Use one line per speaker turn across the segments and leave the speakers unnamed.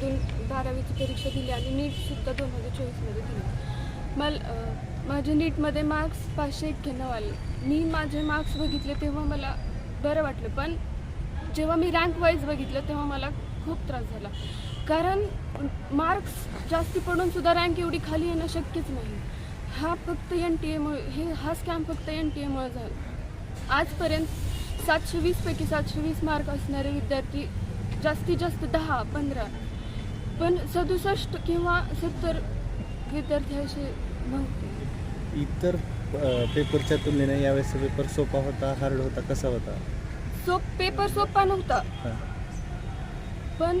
दोन बारावीची परीक्षा दिली आणि नीटसुद्धा दोन हजार चोवीसमध्ये दिली. मला माझे नीटमध्ये मार्क्स पाचशे एक्क्याण्णव आले. मी माझे मार्क्स बघितले तेव्हा मला बरं वाटलं पण जेव्हा मी रँक वाईज बघितलं तेव्हा मला खूप त्रास झाला. कारण मार्क्स जास्ती पडून सुद्धा रँक एवढी खाली येणं शक्यच नाही. हा फक्त एन टी एमुळे हे हा स्कॅम फक्त एन टी एमुळे झाला. आजपर्यंत सातशे वीसपैकी सातशे वीस मार्क असणारे विद्यार्थी जास्तीत जास्त दहा पंधरा पण सदुसष्ट किंवा सत्तर विद्यार्थी असे
इतर अ, पेपरच्या तुलनेने यावेळेस पेपर सोपा होता हार्ड होता कसा होता?
सोप पेपर सोपा नव्हता.
हां.
पण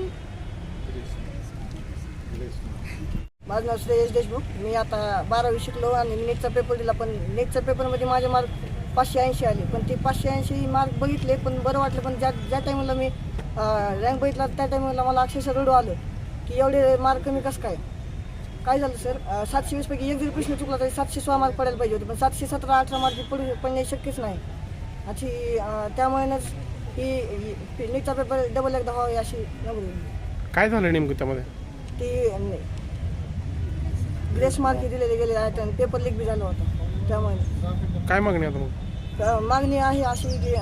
माझं नाव श्रेयस देशमुख. मी आता बारावी शिकलो आणि नीटचा पेपर दिला पण नीटच्या पेपरमध्ये माझे मार्क पाचशे ऐंशी आले. पण ते पाचशे ऐंशी मार्क बघितले पण बरं वाटलं पण ज्या ज्या टायमाला मी रँक बघितला त्या टायमाला मला अक्षरशः रडू आलं. की एवढे मार्क कमी कसं काय? काय झालं सर? सातशे वीसपैकी एक जरी प्रश्न चुकला तरी सातशे सोळा मार्क पडायला पाहिजे होते पण सातशे सतरा अठरा मार्क पडू पडणे शक्यच नाही. अशी त्यामुळेच ही नीटचा पेपर डबल एकदा व्हावी अशी
काय झालं नेमकं त्यामध्ये?
ती ग्रेस मार्क दिलेले गेले आहेत आणि पेपर लीक बी झालं होतं. त्यामुळे.
काय मागणी आता मग?
मागणी आहे अशी की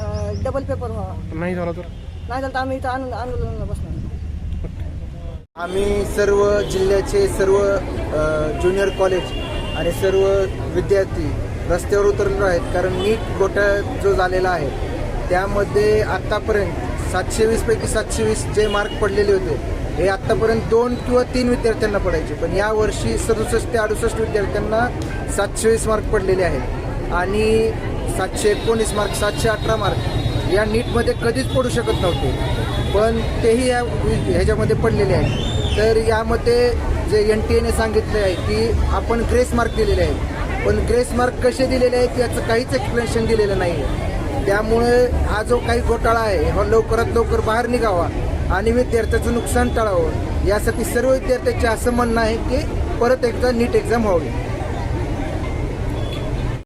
डबल पेपर व्हावा.
नाही झाला तर?
नाही झालं तर आम्ही इथं आंदोलन आंदोलनाला बसणार.
आम्ही सर्व जिल्ह्याचे सर्व ज्युनियर कॉलेज आणि सर्व विद्यार्थी रस्त्यावर उतरलेलो आहेत. कारण नीट गोटा जो झालेला आहे त्यामध्ये आत्तापर्यंत सातशे वीसपैकी सातशे वीस जे मार्क पडलेले होते हे आत्तापर्यंत दोन किंवा तीन विद्यार्थ्यांना पडायचे. पण या वर्षी सदुसष्ट ते अडुसष्ट विद्यार्थ्यांना सातशे वीस मार्क पडलेले आहेत. आणि सातशे एकोणीस मार्क सातशे अठरा मार्क या नीटमध्ये कधीच पडू शकत नव्हते. पण तेही या ह्याच्यामध्ये पडलेले आहेत. तर यामध्ये जे एन टी एने सांगितलं आहे की आपण ग्रेस मार्क दिलेले आहेत. पण ग्रेस मार्क कसे दिलेले आहेत याचं काहीच एक्सप्लेनेशन दिलेलं नाही आहे त्यामुळे हा जो काही घोटाळा आहे हा लवकरात लवकर बाहेर निघावा आणि विद्यार्थ्याचं नुकसान टाळावं यासाठी सर्व विद्यार्थ्यांचे असं म्हणणं आहे की परत एकदा नीट एक्झाम व्हावी.